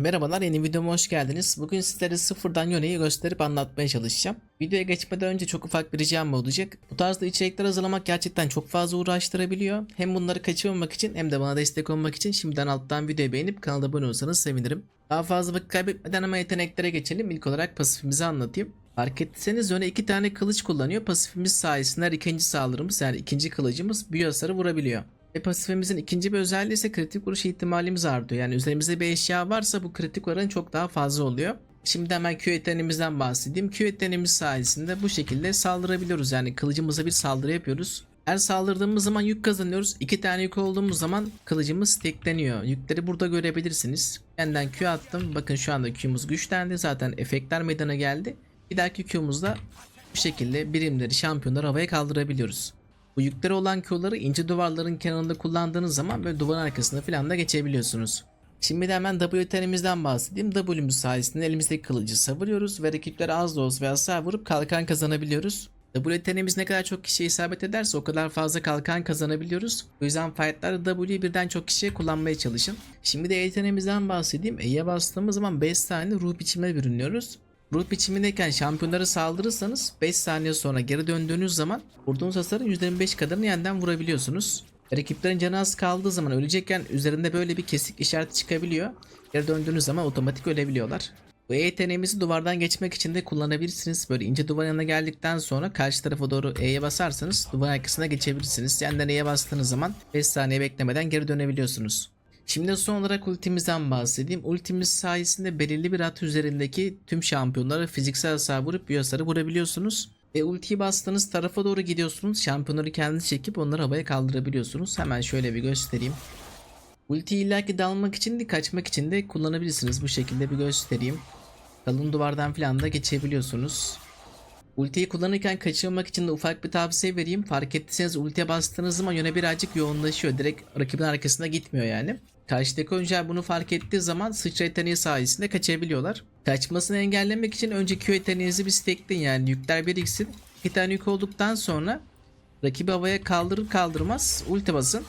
Merhabalar yeni videoma hoş geldiniz. Bugün sizlere sıfırdan yöneyi gösterip anlatmaya çalışacağım. Videoya geçmeden önce çok ufak bir ricam olacak. Bu tarzda içerikler hazırlamak gerçekten çok fazla uğraştırabiliyor. Hem bunları kaçırmamak için hem de bana destek olmak için şimdiden alttan videoyu beğenip kanala abone olursanız sevinirim. Daha fazla vakit kaybetmeden ama yeteneklere geçelim. İlk olarak pasifimizi anlatayım. Fark ettiyseniz öne iki tane kılıç kullanıyor. Pasifimiz sayesinde ikinci saldırımız yani ikinci kılıcımız büyü hasarı vurabiliyor. Ve pasifimizin ikinci bir özelliği ise kritik vuruş ihtimalimiz artıyor. Yani üzerimizde bir eşya varsa bu kritik oranı çok daha fazla oluyor. Şimdi hemen Q yeteneğimizden bahsedeyim. Q yeteneğimiz sayesinde bu şekilde saldırabiliyoruz. Yani kılıcımıza bir saldırı yapıyoruz. Her saldırdığımız zaman yük kazanıyoruz. İki tane yük olduğumuz zaman kılıcımız tekleniyor. Yükleri burada görebilirsiniz. Benden Q attım. Bakın şu anda Q'muz güçlendi. Zaten efektler meydana geldi. Bir dahaki Q'muzda bu şekilde birimleri, şampiyonları havaya kaldırabiliyoruz. Bu yükleri olan Q'ları ince duvarların kenarında kullandığınız zaman böyle duvarın arkasına falan da geçebiliyorsunuz. Şimdi de hemen W yeteneğimizden bahsedeyim. W'muz sayesinde elimizdeki kılıcı savuruyoruz ve rakiplere az da olsa veya sağ vurup kalkan kazanabiliyoruz. W yeteneğimiz ne kadar çok kişiye isabet ederse o kadar fazla kalkan kazanabiliyoruz. O yüzden fightlarda W'yi birden çok kişiye kullanmaya çalışın. Şimdi de E bahsedeyim. E'ye bastığımız zaman 5 tane ruh biçimine bürünüyoruz. Ruh biçimindeyken şampiyonlara saldırırsanız 5 saniye sonra geri döndüğünüz zaman vurduğunuz hasarın %25 kadarını yeniden vurabiliyorsunuz. Rakiplerin canı az kaldığı zaman ölecekken üzerinde böyle bir kesik işareti çıkabiliyor. Geri döndüğünüz zaman otomatik ölebiliyorlar. Bu E yeteneğimizi duvardan geçmek için de kullanabilirsiniz. Böyle ince duvar yanına geldikten sonra karşı tarafa doğru E'ye basarsanız duvar arkasına geçebilirsiniz. Yeniden E'ye bastığınız zaman 5 saniye beklemeden geri dönebiliyorsunuz. Şimdi son olarak ultimizden bahsedeyim. Ultimiz sayesinde belirli bir at üzerindeki tüm şampiyonlara fiziksel hasar vurup bir hasarı vurabiliyorsunuz. Ve ultiyi bastığınız tarafa doğru gidiyorsunuz. Şampiyonları kendiniz çekip onları havaya kaldırabiliyorsunuz. Hemen şöyle bir göstereyim. Ultiyi illaki dalmak için de kaçmak için de kullanabilirsiniz. Bu şekilde bir göstereyim. Kalın duvardan falan da geçebiliyorsunuz. Ultiyi kullanırken kaçırmak için de ufak bir tavsiye vereyim. Fark ettiyseniz ultiye bastığınız zaman yöne birazcık yoğunlaşıyor. Direkt rakibin arkasına gitmiyor yani. Karşıdaki oyuncular bunu fark ettiği zaman sıçra yeteneği sayesinde kaçabiliyorlar. Kaçmasını engellemek için önce Q yeteneğinizi bir stekleyin yani yükler biriksin. İki tane yük olduktan sonra rakibi havaya kaldırır kaldırmaz ulti basın.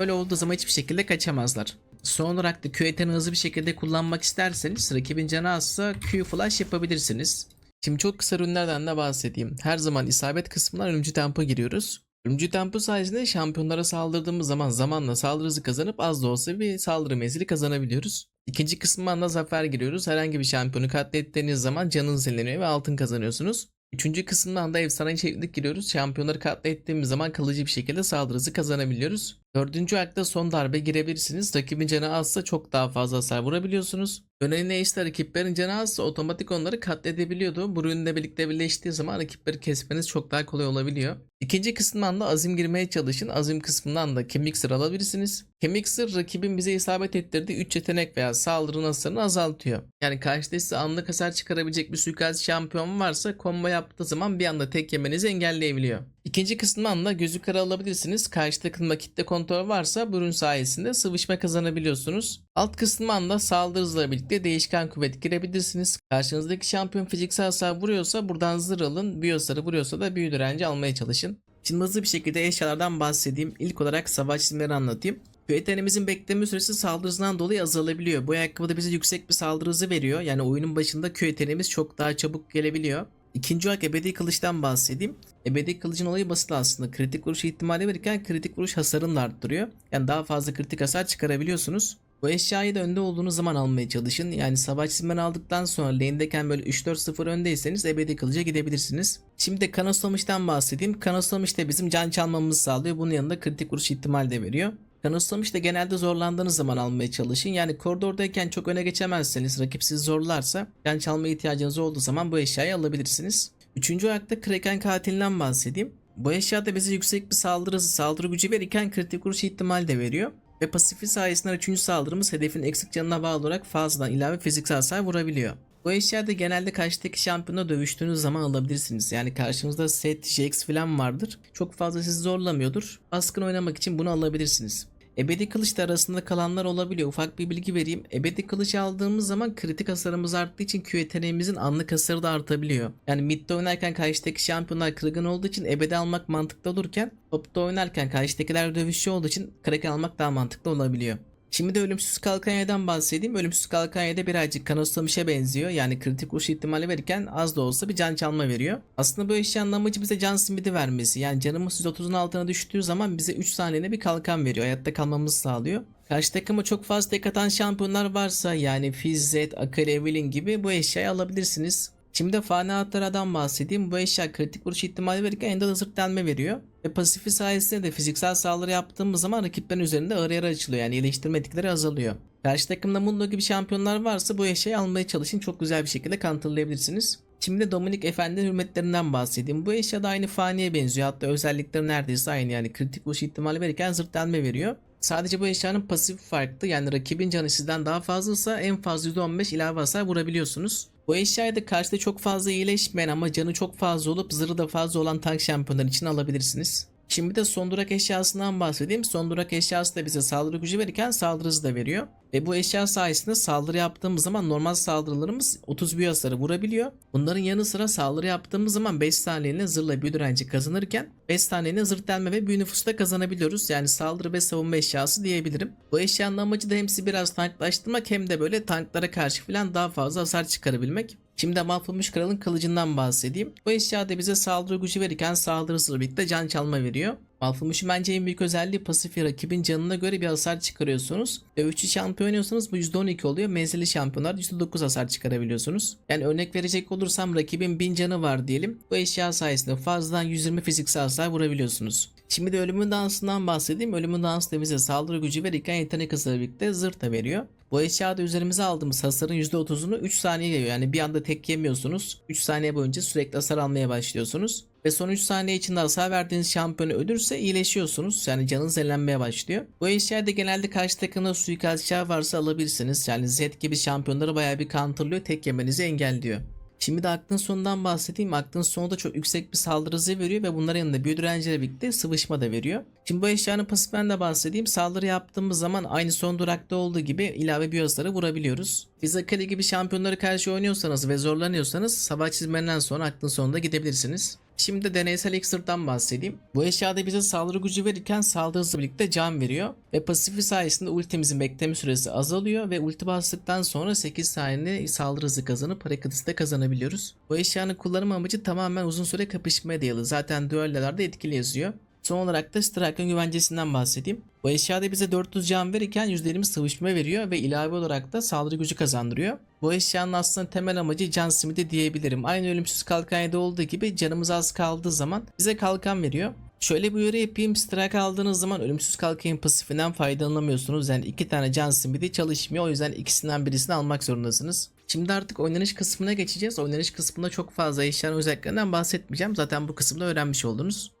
Böyle olduğu zaman hiçbir şekilde kaçamazlar. Son olarak da Q yeteneğini hızlı bir şekilde kullanmak isterseniz rakibin canı azsa Q flash yapabilirsiniz. Şimdi çok kısa ürünlerden de bahsedeyim. Her zaman isabet kısmına ölümcü tempo giriyoruz. Ölümcü tempo sayesinde şampiyonlara saldırdığımız zaman zamanla saldırı hızı kazanıp az da olsa bir saldırı menzili kazanabiliyoruz. İkinci kısmından da zafer giriyoruz. Herhangi bir şampiyonu katlettiğiniz zaman canınız yenileniyor ve altın kazanıyorsunuz. Üçüncü kısımdan da efsane çeviklik giriyoruz. Şampiyonları katlettiğimiz zaman kalıcı bir şekilde saldırı hızı kazanabiliyoruz. Dördüncü ayakta son darbe girebilirsiniz. Rakibin canı azsa çok daha fazla hasar vurabiliyorsunuz. Önemli işte rakiplerin canı azsa otomatik onları katledebiliyordu. Bu ürünle birlikte birleştiği zaman rakipleri kesmeniz çok daha kolay olabiliyor. İkinci kısımdan da azim girmeye çalışın. Azim kısmından da kemik sır alabilirsiniz. Kemik sır rakibin bize isabet ettirdiği 3 yetenek veya saldırı hasarını azaltıyor. Yani karşıda size anlık hasar çıkarabilecek bir suikast şampiyon varsa combo yaptığı zaman bir anda tek yemenizi engelleyebiliyor. İkinci kısımdan da gözü kara alabilirsiniz. Karşı takımda kitle kontrol varsa bu sayesinde sıvışma kazanabiliyorsunuz. Alt kısımdan da saldırı hızla birlikte değişken kuvvet girebilirsiniz. Karşınızdaki şampiyon fiziksel hasar vuruyorsa buradan zırh alın. Büyü hasarı vuruyorsa da büyü direnci almaya çalışın. Şimdi hızlı bir şekilde eşyalardan bahsedeyim. İlk olarak savaş isimleri anlatayım. Yeteneğimizin bekleme süresi saldırı hızından dolayı azalabiliyor. Bu ayakkabı da bize yüksek bir saldırı hızı veriyor. Yani oyunun başında Q yeteneğimiz çok daha çabuk gelebiliyor. İkinci olarak ebedi kılıçtan bahsedeyim. Ebedi kılıcın olayı basit aslında. Kritik vuruş ihtimali verirken kritik vuruş hasarını da arttırıyor. Yani daha fazla kritik hasar çıkarabiliyorsunuz. Bu eşyayı da önde olduğunuz zaman almaya çalışın. Yani savaş simeni aldıktan sonra lane'deyken böyle 3-4-0 öndeyseniz ebedi kılıca gidebilirsiniz. Şimdi de kanoslamıştan bahsedeyim. Kanoslamış da bizim can çalmamızı sağlıyor. Bunun yanında kritik vuruş ihtimali de veriyor. Kanoslamış da genelde zorlandığınız zaman almaya çalışın. Yani koridordayken çok öne geçemezseniz rakip sizi zorlarsa can çalma ihtiyacınız olduğu zaman bu eşyayı alabilirsiniz. Üçüncü ayakta Kraken katilinden bahsedeyim. Bu eşyada bize yüksek bir saldırı saldırı gücü verirken kritik vuruş ihtimali de veriyor. Ve pasifi sayesinde üçüncü saldırımız hedefin eksik canına bağlı olarak fazladan ilave fiziksel hasar vurabiliyor. Bu eşyada genelde karşıdaki şampiyonla dövüştüğünüz zaman alabilirsiniz. Yani karşınızda set, Jax falan vardır. Çok fazla sizi zorlamıyordur. Baskın oynamak için bunu alabilirsiniz. Ebedi kılıçla arasında kalanlar olabiliyor. Ufak bir bilgi vereyim. Ebedi kılıç aldığımız zaman kritik hasarımız arttığı için Q yeteneğimizin anlık hasarı da artabiliyor. Yani midde oynarken karşıdaki şampiyonlar kırgın olduğu için ebedi almak mantıklı olurken topta oynarken karşıdakiler dövüşçü olduğu için kraken almak daha mantıklı olabiliyor. Şimdi de ölümsüz kalkanya'dan bahsedeyim. Ölümsüz kalkanya'da birazcık kanoslamışa benziyor. Yani kritik vuruş ihtimali verirken az da olsa bir can çalma veriyor. Aslında bu eşyanın amacı bize can simidi vermesi. Yani canımız 130'un altına düştüğü zaman bize 3 saniyede bir kalkan veriyor. Hayatta kalmamızı sağlıyor. Karşı takıma çok fazla tek atan şampiyonlar varsa yani Fizz, Akali, Evelyn gibi bu eşyayı alabilirsiniz. Şimdi de fani hatlardan bahsedeyim. Bu eşya kritik vuruş ihtimali verirken ender hazır delme veriyor. Ve pasifi sayesinde de fiziksel saldırı yaptığımız zaman rakiplerin üzerinde ağır yara açılıyor. Yani iyileştirme etkileri azalıyor. Karşı takımda Mundo gibi şampiyonlar varsa bu eşyayı almaya çalışın. Çok güzel bir şekilde counterlayabilirsiniz. Şimdi de Dominik Efendi'nin hürmetlerinden bahsedeyim. Bu eşya da aynı faniye benziyor. Hatta özellikleri neredeyse aynı. Yani kritik vuruş ihtimali verirken zırt delme veriyor. Sadece bu eşyanın pasifi farklı. Yani rakibin canı sizden daha fazlaysa en fazla %15 ilave hasar vurabiliyorsunuz. Bu eşyayı da karşıda çok fazla iyileşmeyen ama canı çok fazla olup zırhı da fazla olan tank şampiyonlar için alabilirsiniz. Şimdi de son durak eşyasından bahsedeyim. Son durak eşyası da bize saldırı gücü verirken saldırı hızı da veriyor. Ve bu eşya sayesinde saldırı yaptığımız zaman normal saldırılarımız 30 büyü hasarı vurabiliyor. Bunların yanı sıra saldırı yaptığımız zaman 5 saniyeliğine zırhla büyü direnci kazanırken 5 saniyeliğine zırh delme ve büyü nüfusu da kazanabiliyoruz. Yani saldırı ve savunma eşyası diyebilirim. Bu eşyanın amacı da hem sizi biraz tanklaştırmak hem de böyle tanklara karşı falan daha fazla hasar çıkarabilmek. Şimdi mahvolmuş kralın kılıcından bahsedeyim. Bu eşya da bize saldırı gücü verirken saldırı hızıyla birlikte can çalma veriyor. Malfumuş'un bence en büyük özelliği pasif rakibin canına göre bir hasar çıkarıyorsunuz. Dövüşçü şampiyon oynuyorsanız bu %12 oluyor. Menzilli şampiyonlar %9 hasar çıkarabiliyorsunuz. Yani örnek verecek olursam rakibin 1000 canı var diyelim. Bu eşya sayesinde fazladan 120 fiziksel hasar vurabiliyorsunuz. Şimdi de ölümün dansından bahsedeyim. Ölümün dansı da bize saldırı gücü verirken yetenek hızıyla birlikte zırh da veriyor. Bu eşyada üzerimize aldığımız hasarın %30'unu 3 saniye geliyor. Yani bir anda tek yemiyorsunuz. 3 saniye boyunca sürekli hasar almaya başlıyorsunuz. Ve son 3 saniye içinde hasar verdiğiniz şampiyonu ölürse iyileşiyorsunuz. Yani canınız elenmeye başlıyor. Bu eşyada genelde karşı takımda suikastçılar varsa alabilirsiniz. Yani Z gibi şampiyonları bayağı bir counterlıyor. Tek yemenizi engelliyor. Şimdi de aklın sonundan bahsedeyim. Aklın sonu da çok yüksek bir saldırı hızı veriyor ve bunların yanında büyü direnciyle birlikte sıvışma da veriyor. Şimdi bu eşyanın pasifinden de bahsedeyim. Saldırı yaptığımız zaman aynı son durakta olduğu gibi ilave büyü hasarı vurabiliyoruz. Biz Akali gibi şampiyonlara karşı oynuyorsanız ve zorlanıyorsanız savaş çizmenden sonra aklın sonunda gidebilirsiniz. Şimdi de deneysel iksirden bahsedeyim. Bu eşyada bize saldırı gücü verirken saldırı hızı birlikte can veriyor. Ve pasifi sayesinde ultimizin bekleme süresi azalıyor ve ulti bastıktan sonra 8 saniyede saldırı hızı kazanıp hareketisi de kazanabiliyoruz. Bu eşyanın kullanım amacı tamamen uzun süre kapışmaya dayalı. Zaten düellerde etkili yazıyor. Son olarak da Striker'ın güvencesinden bahsedeyim. Bu eşyada bize 400 can verirken %20 sıvışma veriyor ve ilave olarak da saldırı gücü kazandırıyor. Bu eşyanın aslında temel amacı can simidi diyebilirim. Aynı ölümsüz kalkanyada olduğu gibi canımız az kaldığı zaman bize kalkan veriyor. Şöyle bir uyarı yapayım. Strike aldığınız zaman ölümsüz kalkanın pasifinden faydalanamıyorsunuz. Yani iki tane can simidi çalışmıyor. O yüzden ikisinden birisini almak zorundasınız. Şimdi artık oynanış kısmına geçeceğiz. Oynanış kısmında çok fazla eşyanın özelliklerinden bahsetmeyeceğim. Zaten bu kısımda öğrenmiş oldunuz.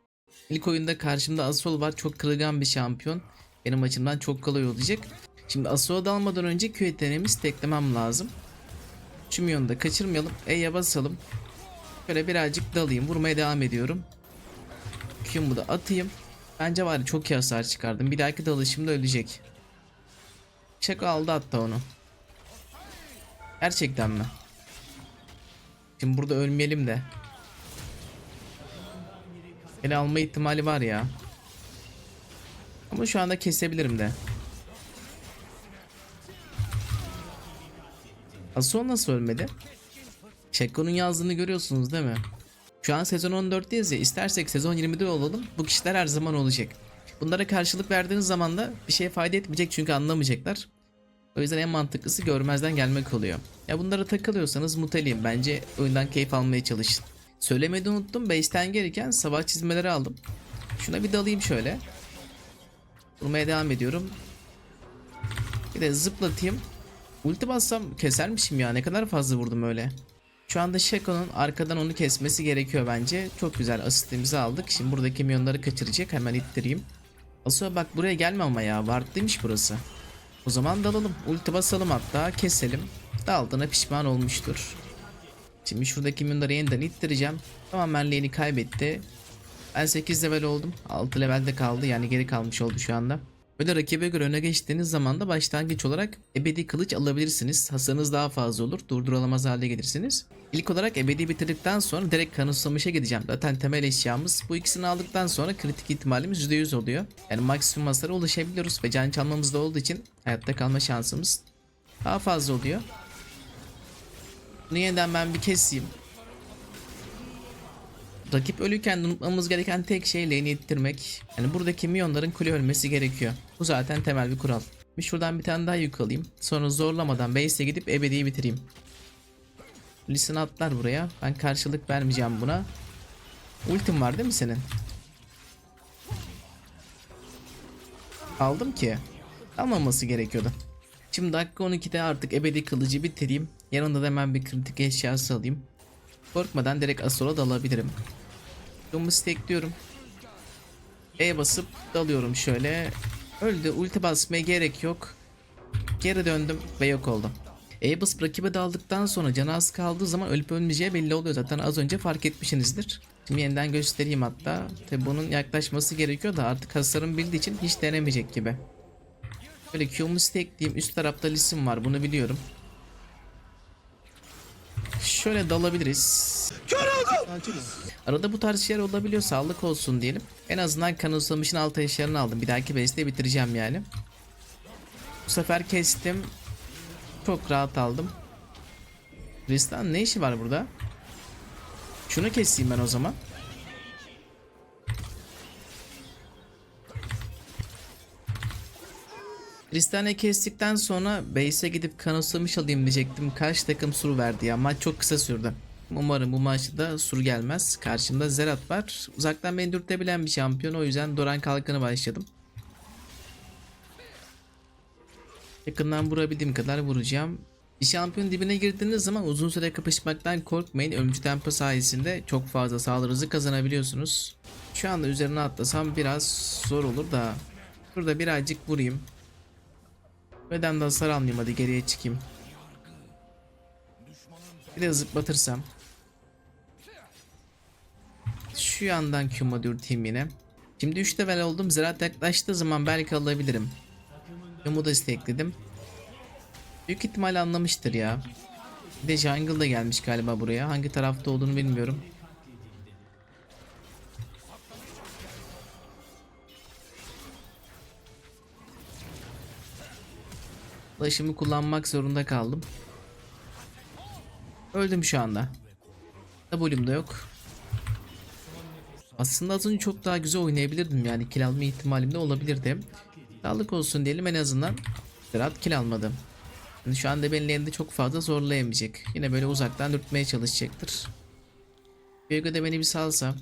İlk oyunda karşımda Asol var. Çok kırılgan bir şampiyon. Benim açımdan çok kolay olacak. Şimdi Asol'a dalmadan önce Q yeteneğimi teklemem lazım. Şu milyonu da kaçırmayalım. E'ye basalım. Şöyle birazcık dalayım. Vurmaya devam ediyorum. Q'mu da atayım. Bence var çok iyi hasar çıkardım. Bir dahaki dalışımda ölecek. Şaka aldı hatta onu. Gerçekten mi? Şimdi burada ölmeyelim de. Ele alma ihtimali var ya. Ama şu anda kesebilirim de. Ason nasıl ölmedi? Şekko'nun yazdığını görüyorsunuz değil mi? Şu an sezon 14'teyiz ya istersek sezon 20'de olalım bu kişiler her zaman olacak. Bunlara karşılık verdiğiniz zaman da bir şeye fayda etmeyecek çünkü anlamayacaklar. O yüzden en mantıklısı görmezden gelmek oluyor. Ya bunlara takılıyorsanız muteleyin bence oyundan keyif almaya çalışın. Söylemeyi unuttum. Base'ten gelirken sabah çizmeleri aldım. Şuna bir dalayım şöyle. Vurmaya devam ediyorum. Bir de zıplatayım. Ulti bassam kesermişim ya. Ne kadar fazla vurdum öyle. Şu anda Shaco'nun arkadan onu kesmesi gerekiyor bence. Çok güzel asistimizi aldık. Şimdi buradaki milyonları kaçıracak. Hemen ittireyim. Asıl bak buraya gelme ama ya. Ward'lıymış burası. O zaman dalalım. Ulti basalım hatta. Keselim. Daldığına pişman olmuştur. Şimdi şuradaki milyonları yeniden ittireceğim. Tamamen lane'i kaybetti. Ben 8 level oldum. 6 levelde kaldı. Yani geri kalmış oldu şu anda. Böyle rakibe göre öne geçtiğiniz zaman da başlangıç olarak ebedi kılıç alabilirsiniz. Hasarınız daha fazla olur. Durdurulamaz hale gelirsiniz. İlk olarak ebedi bitirdikten sonra direkt kanıtsamışa gideceğim. Zaten temel eşyamız. Bu ikisini aldıktan sonra kritik ihtimalimiz %100 oluyor. Yani maksimum hasara ulaşabiliyoruz ve can çalmamız da olduğu için hayatta kalma şansımız daha fazla oluyor. Bunu yeniden ben bir keseyim. Rakip ölüyken unutmamız gereken tek şey lane'i ittirmek. Yani buradaki milyonların kule ölmesi gerekiyor. Bu zaten temel bir kural. Bir şuradan bir tane daha yük. Sonra zorlamadan base'e gidip ebediyi bitireyim. Listen atlar buraya. Ben karşılık vermeyeceğim buna. Ultim var değil mi senin? Aldım ki. Almaması gerekiyordu. Şimdi dakika 12'de artık ebedi kılıcı bitireyim. Yanında da hemen bir kritik eşyası alayım. Korkmadan direkt Asur'a dalabilirim. Dumu stekliyorum. E basıp dalıyorum şöyle. Öldü. Ulti basmaya gerek yok. Geri döndüm ve yok oldum. E basıp rakibe daldıktan sonra canı az kaldığı zaman ölüp ölmeyeceği belli oluyor zaten az önce fark etmişsinizdir. Şimdi yeniden göstereyim hatta. Tabi bunun yaklaşması gerekiyor da artık hasarım bildiği için hiç denemeyecek gibi. Böyle Q'mu stackleyeyim. Üst tarafta lisim var bunu biliyorum. Şöyle dalabiliriz. Arada bu tarz şeyler olabiliyor sağlık olsun diyelim. En azından kanıtsamışın alt eşyalarını aldım. Bir dahaki base'de bitireceğim yani. Bu sefer kestim. Çok rahat aldım. Tristan ne işi var burada? Şunu keseyim ben o zaman. Tristan'ı kestikten sonra base'e gidip kanıtsamış alayım diyecektim. Kaç takım sur verdi ya. Maç çok kısa sürdü. Umarım bu maçta da sur gelmez. Karşımda Zerat var. Uzaktan beni dürtebilen bir şampiyon. O yüzden Doran Kalkan'ı başladım. Yakından vurabildiğim kadar vuracağım. Bir şampiyon dibine girdiğiniz zaman uzun süre kapışmaktan korkmayın. Ömcü tempo sayesinde çok fazla saldırı kazanabiliyorsunuz. Şu anda üzerine atlasam biraz zor olur da. Burada birazcık vurayım. Beden de hasar almayayım hadi geriye çıkayım. Bir de zıplatırsam. Şu yandan Q'ma dürteyim yine. Şimdi 3 level oldum. Ziraat yaklaştığı zaman belki alabilirim. Q'mu da istekledim. Büyük ihtimal anlamıştır ya. Bir de Jungle da gelmiş galiba buraya. Hangi tarafta olduğunu bilmiyorum. Flash'ımı kullanmak zorunda kaldım. Öldüm şu anda. W'm da yok. Aslında az önce çok daha güzel oynayabilirdim yani kill alma ihtimalim de olabilirdi. Sağlık olsun diyelim en azından. Berat kill almadım. Yani şu anda beni çok fazla zorlayamayacak. Yine böyle uzaktan dürtmeye çalışacaktır. Viego de beni bir salsa.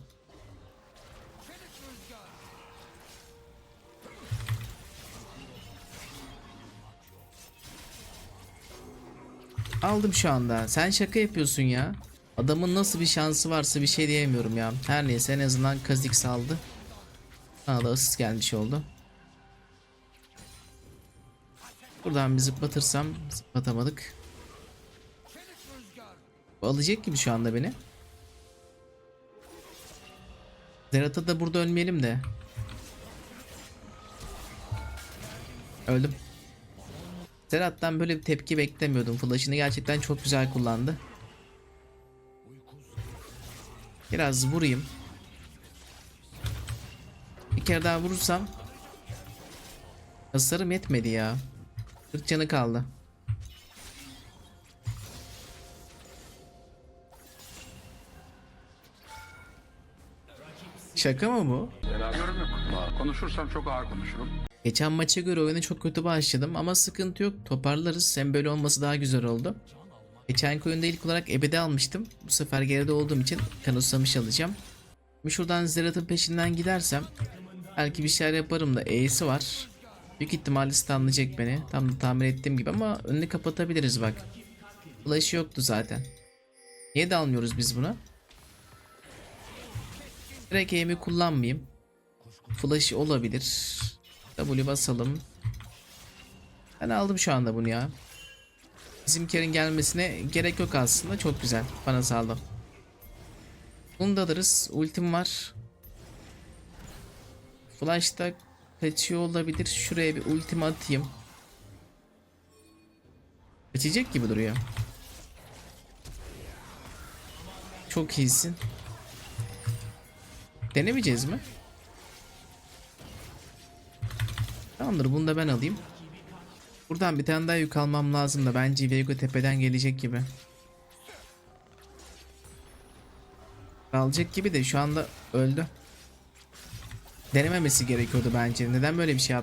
Aldım şu anda. Sen şaka yapıyorsun ya. Adamın nasıl bir şansı varsa bir şey diyemiyorum ya. Her neyse en azından Kazik saldı. Bana da asist gelmiş oldu. Buradan bir zıplatırsam zıplatamadık. Bu alacak gibi şu anda beni. Zerat'a da burada ölmeyelim de. Öldüm. Zerat'tan böyle bir tepki beklemiyordum. Flash'ını gerçekten çok güzel kullandı. Biraz vurayım. Bir kere daha vurursam hasarım yetmedi ya. 40 canı kaldı. Şaka mı bu? Yok. Konuşursam çok ağır konuşurum. Geçen maça göre oyuna çok kötü başladım ama sıkıntı yok toparlarız hem böyle olması daha güzel oldu. Geçen oyunda ilk olarak ebedi almıştım. Bu sefer geride olduğum için kanıtsamış alacağım. Şimdi şuradan Zerat'ın peşinden gidersem belki bir şeyler yaparım da E'si var. Büyük ihtimalle stunlayacak beni. Tam da tahmin ettiğim gibi ama önünü kapatabiliriz bak. Flash yoktu zaten. Niye de almıyoruz biz bunu? Direkt E'mi kullanmayayım. Flash olabilir. W basalım. Ben aldım şu anda bunu ya. Bizim Ker'in gelmesine gerek yok aslında. Çok güzel. Bana sağlam. Bunu da alırız. Ultim var. Flash'ta kaçıyor olabilir. Şuraya bir ultimi atayım. Kaçacak gibi duruyor. Çok iyisin. Denemeyeceğiz mi? Tamamdır bunu da ben alayım. Buradan bir tane daha yük almam lazım da bence Viego tepeden gelecek gibi. Alacak gibi de şu anda öldü. Denememesi gerekiyordu bence. Neden böyle bir şey?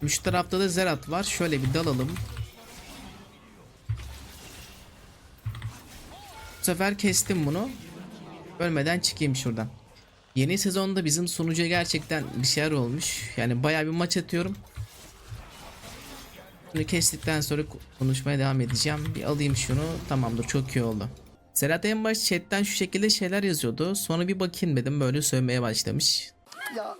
Şimdi Şu tarafta da Zerat var. Şöyle bir dalalım. Bu sefer kestim bunu. Ölmeden çıkayım şuradan. Yeni sezonda bizim sunucuya gerçekten bir şeyler olmuş. Yani bayağı bir maç atıyorum. Bunu kestikten sonra konuşmaya devam edeceğim. Bir alayım şunu. Tamamdır çok iyi oldu. Serhat en baş chatten şu şekilde şeyler yazıyordu. Sonra bir bakayım dedim böyle sövmeye başlamış. Ya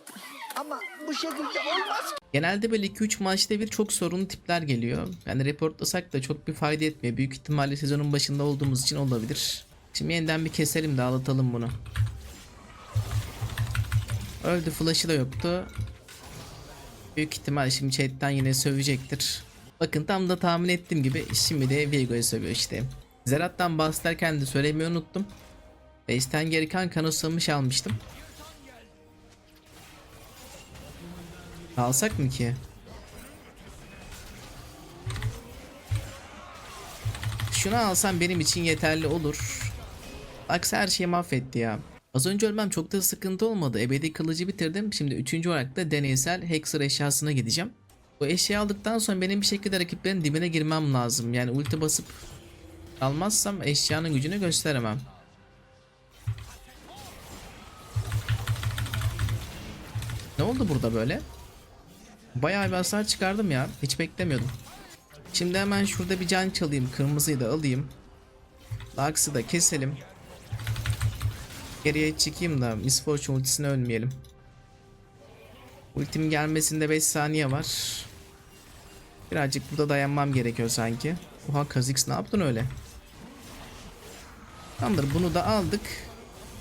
ama bu şekilde olmaz. Genelde böyle 2-3 maçta bir çok sorunlu tipler geliyor. Yani reportlasak da çok bir fayda etmiyor. Büyük ihtimalle sezonun başında olduğumuz için olabilir. Şimdi yeniden bir keselim dağıtalım bunu. Öldü flash'ı da yoktu. Büyük ihtimal şimdi chatten yine sövecektir. Bakın tam da tahmin ettiğim gibi şimdi de Viego'yu sövüyor işte. Zerat'tan bahsederken de söylemeyi unuttum. Base'ten gereken kanosamış almıştım. Alsak mı ki? Şunu alsam benim için yeterli olur. Baksa her şeyi mahvetti ya. Az önce ölmem çok da sıkıntı olmadı. Ebedi kılıcı bitirdim. Şimdi üçüncü olarak da deneysel Hexer eşyasına gideceğim. Bu eşyayı aldıktan sonra benim bir şekilde rakiplerin dibine girmem lazım. Yani ulti basıp almazsam eşyanın gücünü gösteremem. Ne oldu burada böyle? Bayağı bir hasar çıkardım ya. Hiç beklemiyordum. Şimdi hemen şurada bir can çalayım. Kırmızıyı da alayım. Lux'ı da keselim. Geriye çıkayım da Miss Fortune ultisine ölmeyelim. Ultim gelmesinde 5 saniye var. Birazcık burada dayanmam gerekiyor sanki. Oha Kha'Zix ne yaptın öyle? Tamamdır bunu da aldık.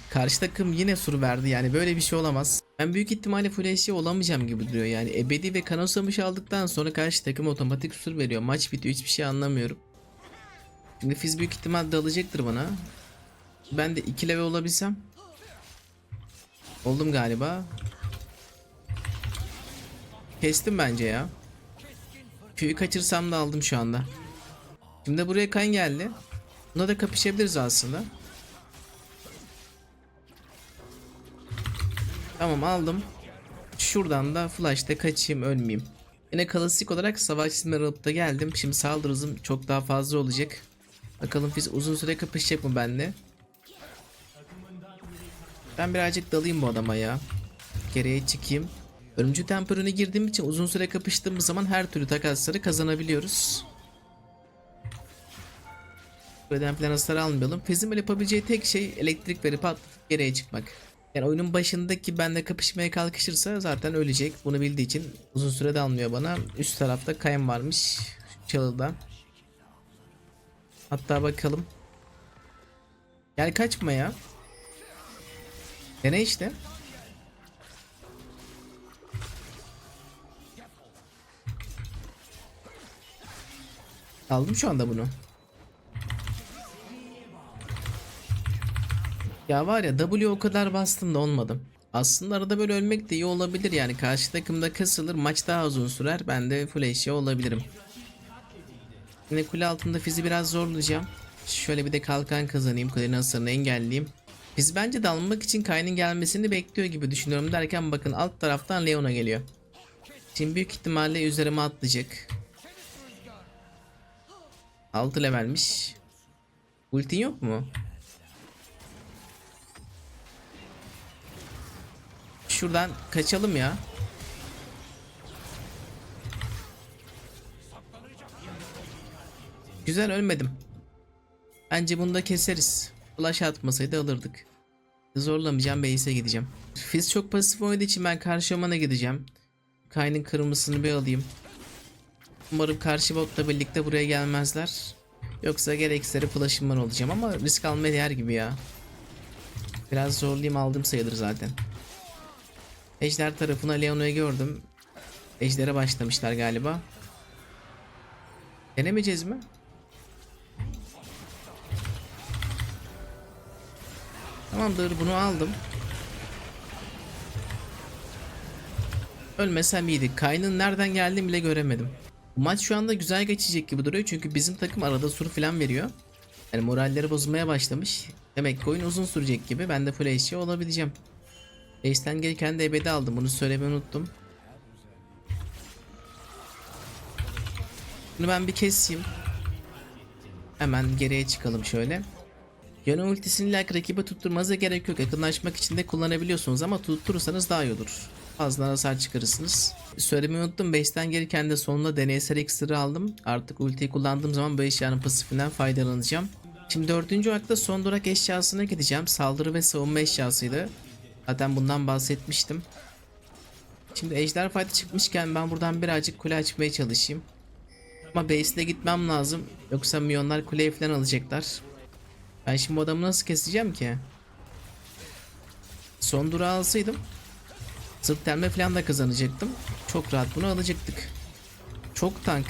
Karşı takım yine sur verdi yani böyle bir şey olamaz. Ben büyük ihtimalle full HD olamayacağım gibi duruyor yani. Ebedi ve Kanosamış aldıktan sonra karşı takım otomatik sur veriyor. Maç bitiyor hiçbir şey anlamıyorum. Şimdi Fizz büyük ihtimal dalacaktır bana. Ben de 2 level olabilsem. Oldum galiba. Kestim bence ya. Q'yu kaçırsam da aldım şu anda. Şimdi buraya kan geldi. Buna da kapışabiliriz aslında. Tamam aldım. Şuradan da flash'ta kaçayım ölmeyeyim. Yine klasik olarak savaş simleri alıp da geldim. Şimdi saldırı hızım çok daha fazla olacak. Bakalım biz uzun süre kapışacak mı benimle? Ben birazcık dalayım bu adama ya. Geriye çıkayım. Ölümcü temperine girdiğim için uzun süre kapıştığımız zaman her türlü takasları kazanabiliyoruz. Buradan falan hasar almayalım. Fizim'in yapabileceği tek şey elektrik verip atlatıp geriye çıkmak. Yani oyunun başındaki benle kapışmaya kalkışırsa zaten ölecek. Bunu bildiği için uzun süre de almıyor bana. Üst tarafta kayım varmış. Çalıda. Hatta bakalım. Gel kaçma ya. Dene işte. Aldım şu anda bunu. Ya var ya W o kadar bastım da olmadım. Aslında arada böyle ölmek de iyi olabilir yani karşı takımda kasılır maç daha uzun sürer ben de full eşya olabilirim. Yine kule altında fizi biraz zorlayacağım. Şöyle bir de kalkan kazanayım kulenin hasarını engelleyeyim. Biz bence dalmak için Kayn'ın gelmesini bekliyor gibi düşünüyorum derken bakın alt taraftan Leona geliyor. Şimdi büyük ihtimalle üzerime atlayacak. 6 levelmiş. Ultin yok mu? Şuradan kaçalım ya. Güzel ölmedim. Bence bunu da keseriz. Flash atmasaydı alırdık. Zorlamayacağım base'e gideceğim. Fizz çok pasif oynadığı için ben karşı mana gideceğim. Kayn'ın kırmızısını bir alayım. Umarım karşı botla birlikte buraya gelmezler. Yoksa gereksizleri flash'ım var olacağım ama risk almaya değer gibi ya. Biraz zorlayayım aldım sayılır zaten. Ejder tarafına Leona'yı gördüm. Ejder'e başlamışlar galiba. Denemeyeceğiz mi? Tamamdır bunu aldım. Ölmesem iyiydi. Kayn'ın nereden geldiğini bile göremedim. Bu maç şu anda güzel geçecek gibi duruyor çünkü bizim takım arada sur falan veriyor. Yani moralleri bozulmaya başlamış. Demek ki oyun uzun sürecek gibi. Ben de full HC olabileceğim. Base'den gelirken de ebedi aldım. Bunu söylemeyi unuttum. Bunu ben bir keseyim. Hemen geriye çıkalım şöyle. Yönü ultisini like rakibe tutturmanıza gerek yok. Yakınlaşmak için de kullanabiliyorsunuz ama tutturursanız daha iyi olur. Fazla hasar çıkarırsınız. Söylemeyi unuttum. Base'den gelirken de sonunda deneysel iksiri aldım. Artık ultiyi kullandığım zaman bu eşyanın pasifinden faydalanacağım. Şimdi dördüncü akta son durak eşyasına gideceğim. Saldırı ve savunma eşyasıydı. Zaten bundan bahsetmiştim. Şimdi ejder fight'ı çıkmışken ben buradan birazcık kule açmaya çalışayım. Ama base'de gitmem lazım. Yoksa milyonlar kuleyi falan alacaklar. Ben şimdi bu adamı nasıl keseceğim ki? Son durağı alsaydım Sırt delme falan da kazanacaktım. Çok rahat bunu alacaktık. Çok tank.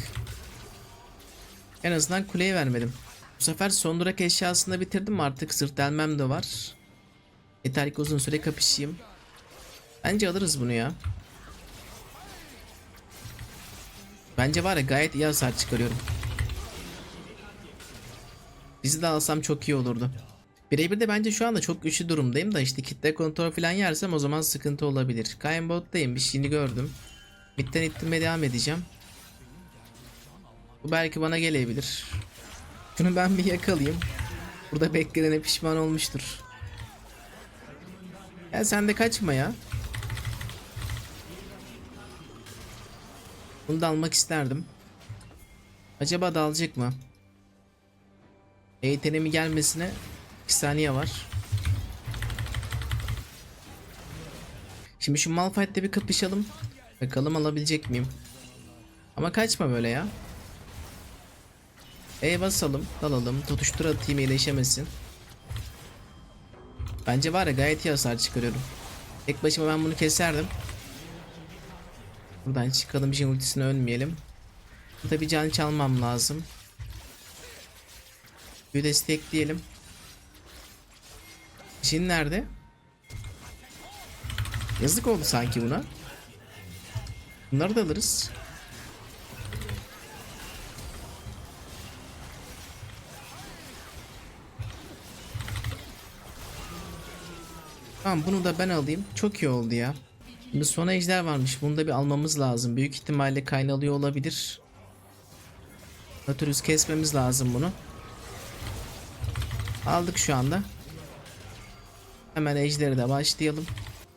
En azından kuleye vermedim. Bu sefer son durak eşyasını bitirdim artık sırt delmem de var. Yeter ki uzun süre kapışayım. Bence alırız bunu ya. Bence var ya gayet iyi hasar çıkarıyorum. Bizi de alsam çok iyi olurdu. Birebir de bence şu anda çok güçlü durumdayım da işte kitle kontrol falan yersem o zaman sıkıntı olabilir. Kayn bottayım bir şeyini gördüm. Midden ittirmeye devam edeceğim. Bu belki bana gelebilir. Şunu ben bir yakalayayım. Burada bekleyene pişman olmuştur. Ya sen de kaçma ya. Bunu da almak isterdim. Acaba dalacak mı? Eğitenemi gelmesine 2 saniye var. Şimdi şu Malphite'le bir kapışalım. Bakalım alabilecek miyim? Ama kaçma böyle ya. E basalım, dalalım, tutuştur atayım iyileşemesin. Bence var ya gayet iyi hasar çıkarıyorum. Tek başıma ben bunu keserdim. Buradan çıkalım, Jin ultisine ölmeyelim. Tabi can çalmam lazım. Bir destekleyelim. Jin nerede? Yazık oldu sanki buna. Bunları da alırız. Tamam bunu da ben alayım. Çok iyi oldu ya. Şimdi son ejder varmış. Bunu da bir almamız lazım. Büyük ihtimalle kaynalıyor olabilir. Natürüz kesmemiz lazım bunu. Aldık şu anda. Hemen ejderi de başlayalım.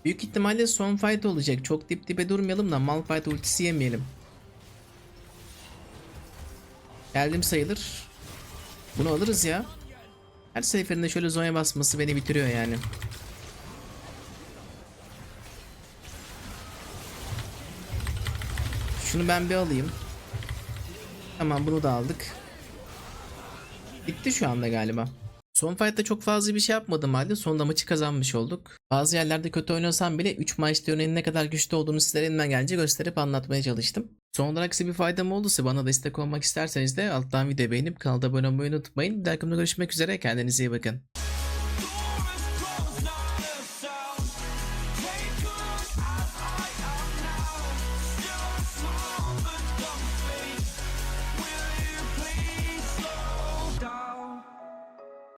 Büyük ihtimalle son fight olacak. Çok dip dibe durmayalım da Malphite ultisi yemeyelim. Geldim sayılır. Bunu alırız ya. Her seferinde şöyle zonya basması beni bitiriyor yani. Şunu ben bir alayım. Tamam bunu da aldık. Bitti şu anda galiba. Son fight'ta çok fazla bir şey yapmadım halde sonunda maçı kazanmış olduk. Bazı yerlerde kötü oynasam bile 3 maçta yönenin ne kadar güçlü olduğunu sizlere elimden gelince gösterip anlatmaya çalıştım. Son olarak size bir faydam olduysa bana destek olmak isterseniz de alttan video beğenip kanalda abone olmayı unutmayın. Bir dahaki görüşmek üzere kendinize iyi bakın.